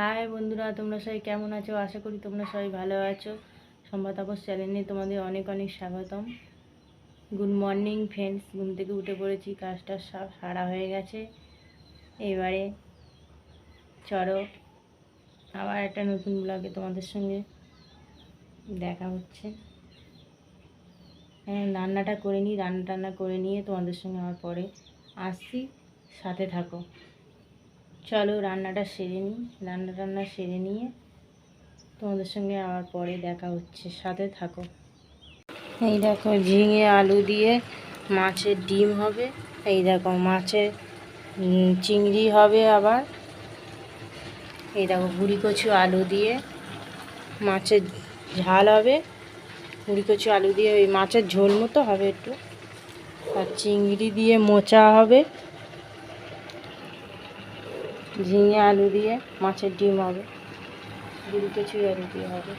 High বন্ধুরা, তোমরা সবাই কেমন আছো? আশা করি তোমরা সবাই ভালো আছো। সম্বাদ তাপস চ্যানেলে তোমাদের অনেক অনেক স্বাগতম। গুড মর্নিং ফ্রেন্ডস ঘুম থেকে উঠে পড়েছি, কাজটা সব সারা হয়ে গেছে। এবারে চলো আবার একটা নতুন ব্লগে তোমাদের সঙ্গে দেখা হচ্ছে। হ্যাঁ রান্নাটা করে নিই, রান্না টান্না করে নিয়ে তোমাদের সঙ্গে আমার পরে আসছি। সাথে থাকো। চলো রান্নাটা সেরে নিই। রান্না টান্না সেরে নিয়ে তোমাদের সঙ্গে আবার পরে দেখা হচ্ছে। সাথে থাকো। এই দেখো ঝিঙে আলু দিয়ে মাছের ডিম হবে। এই দেখো মাছের চিংড়ি হবে আবার। এই দেখো গুড়ি কচু আলু দিয়ে মাছের ঝাল হবে। গুড়ি কচু আলু দিয়ে ওই মাছের ঝোল মতো হবে একটু। আর চিংড়ি দিয়ে মোচা হবে। ঝিঙে আলু দিয়ে মাছের ডিম হবে। গুড়ি কচু আলু দিয়ে হবে।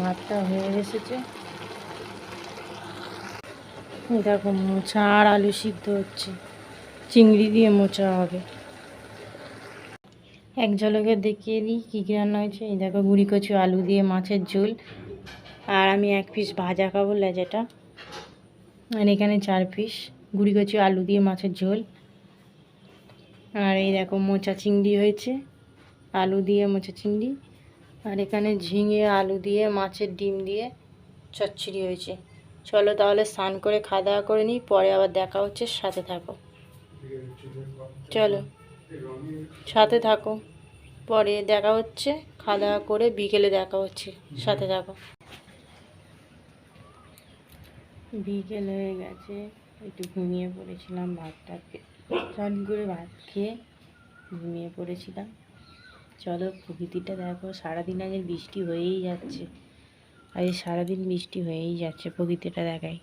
ভাতটা হয়ে এসেছে। দেখো মোচা আর আলু সিদ্ধ হচ্ছে। চিংড়ি দিয়ে মোচা হবে। এক ঝলকে দেখিয়ে দিই কী কী রান্না হয়েছে। এই দেখো গুড়ি কচু, আলু দিয়ে মাছের ঝোল। আর আমি এক পিস ভাজা খাব লেজাটা। আর এখানে চার পিস গুড়ি কচু আলু দিয়ে মাছের ঝোল। আর এই দেখো মোচা চিংড়ি হয়েছে, আলু দিয়ে মোচা চিংড়ি। আর এখানে ঝিঙে, আলু দিয়ে, মাছের ডিম দিয়ে চচ্চড়ি হয়েছে। চলো তাহলে স্নান করে খাওয়া দাওয়া করে নিই, পরে আবার দেখা হচ্ছে, সাথে থাকো। চলো, সাথে থাকো। পরে দেখা হচ্ছে, খাওয়া দাওয়া করে বিকেলে দেখা হচ্ছে, সাথে থাকো। বিকেল হয়ে গেছে, একটু ঘুমিয়ে পড়েছিলাম ভাতটা চট করে ভাত খেয়ে ঘুমিয়ে পড়েছিলাম। চলো প্রকৃতিটা দেখো, সারাদিন আগে বৃষ্টি হয়েই যাচ্ছে। আজ সারাদিন বৃষ্টি হয়েই যাচ্ছে প্রকৃতিটা দেখাই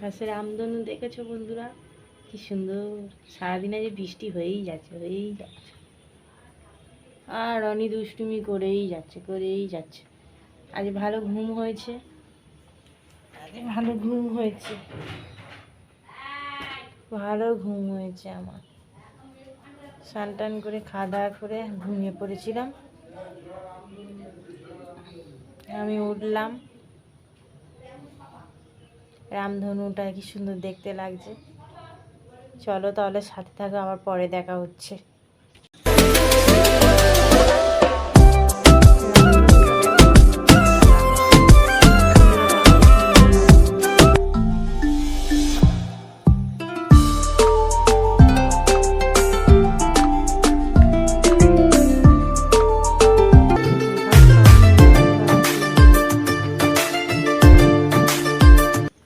আকাশের আমদনু দেখেছ বন্ধুরা? কি সুন্দর। সারাদিন আজ বৃষ্টি হয়েই যাচ্ছে হয়েই যাচ্ছে। আর রনি দুষ্টুমি করেই যাচ্ছে করেই যাচ্ছে। আজ ভালো ঘুম হয়েছে? আজ ভালো ঘুম হয়েছে। ভালো ঘুম হয়েছে আমার। স্নান টান করে খাওয়া দাওয়া করে ঘুমিয়ে পড়েছিলাম। আমি উঠলাম। রামধনুটা কি সুন্দর দেখতে লাগছে। চলো তাহলে সাথে থাকো আবার পরে দেখা হচ্ছে।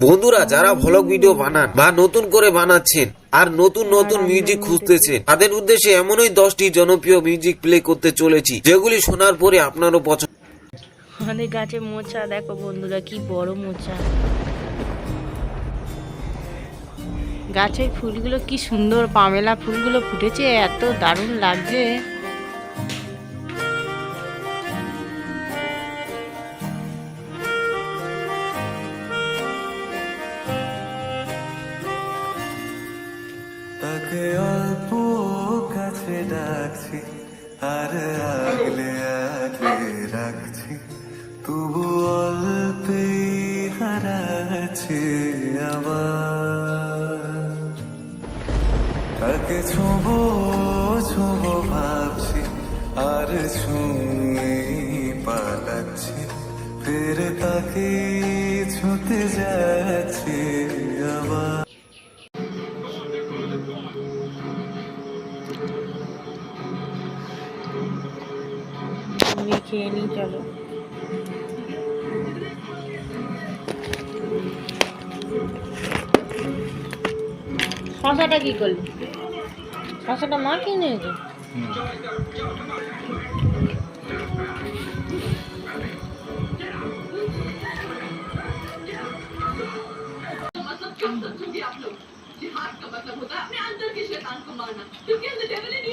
বন্ধুরা, যারা ভ্লগ ভিডিও বানান বা নতুন করে বানাচ্ছেন আর নতুন নতুন মিউজিক খুঁজতেছেন, তাদের উদ্দেশ্যে এমনই দশটি জনপ্রিয় মিউজিক প্লে করতে চলেছি, যেগুলি শোনার পরে আপনারও পছন্দ। আমাদের গাছে মোচা, দেখো বন্ধুরা কি বড় মোচা। গাছের ফুলগুলো কি সুন্দর, পামেলা ফুলগুলো ফুটেছে, এত দারুণ লাগছে। আগলে আগলে রাখছি, তবু অল্পেই হারাচ্ছে আবার। তাকে ছোঁবো ছোঁবো ভাবছি, আর ছুঁয়ে পালাচ্ছি, ফের তাকে ছুঁতে যাচ্ছে। খেয়ে নিই চলো শশাটা কি করলি শশাটা মা কিনে নিয়েছে मतलब क्या समझोगे आप लोग जिहाद का मतलब होता है अपने अंदर के शैतान को मारना क्योंकि the devil in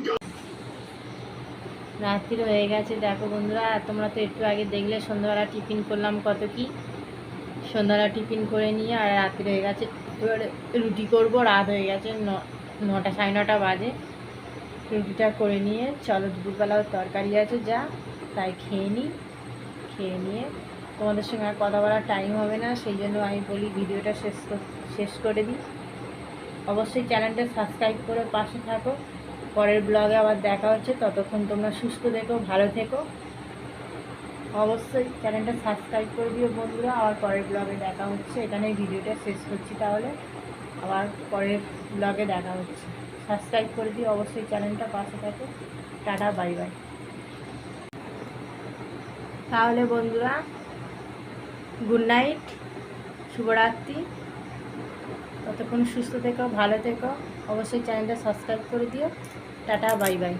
you है রাত্রির হয়ে গেছে। দেখো বন্ধুরা, তোমরা তো একটু আগে দেখলে, সন্ধ্যাবেলা টিফিন করলাম কত কি। সন্ধ্যাবেলা টিফিন করে নিয়ে আর রাত্রি হয়ে গেছে। রুটি করব, রাত হয়ে গেছে নটা সাড়ে নটা বাজে। রুটিটা করে নিয়ে, চলো দুপুরবেলাও তরকারি আছে, যা, তাই খেয়ে নিই খেয়ে নিয়ে। তোমাদের সঙ্গে আর কথা বলার টাইম হবে না, সেই জন্য আমি বলি ভিডিওটা শেষ শেষ করে দিই। অবশ্যই চ্যানেলটা সাবস্ক্রাইব করে পাশে থাকো। পরের ব্লগে আবার দেখা হচ্ছে। ততক্ষণ তোমরা সুস্থ থেকো, ভালো থেকো। অবশ্যই চ্যানেলটা সাবস্ক্রাইব করে দিও বন্ধুরা। আবার পরের ব্লগে দেখা হচ্ছে। এখানেই ভিডিওটা শেষ করছি তাহলে। আবার পরের ব্লগে দেখা হচ্ছে। সাবস্ক্রাইব করে দিও। অবশ্যই চ্যানেলটা পাশে থাকো। টাটা বাই বাই তাহলে বন্ধুরা গুড নাইট শুভরাত্রি। ততক্ষণ সুস্থ থেকো, ভালো থেকো। অবশ্যই চ্যানেলটা সাবস্ক্রাইব করে দিও। Tata bye bye.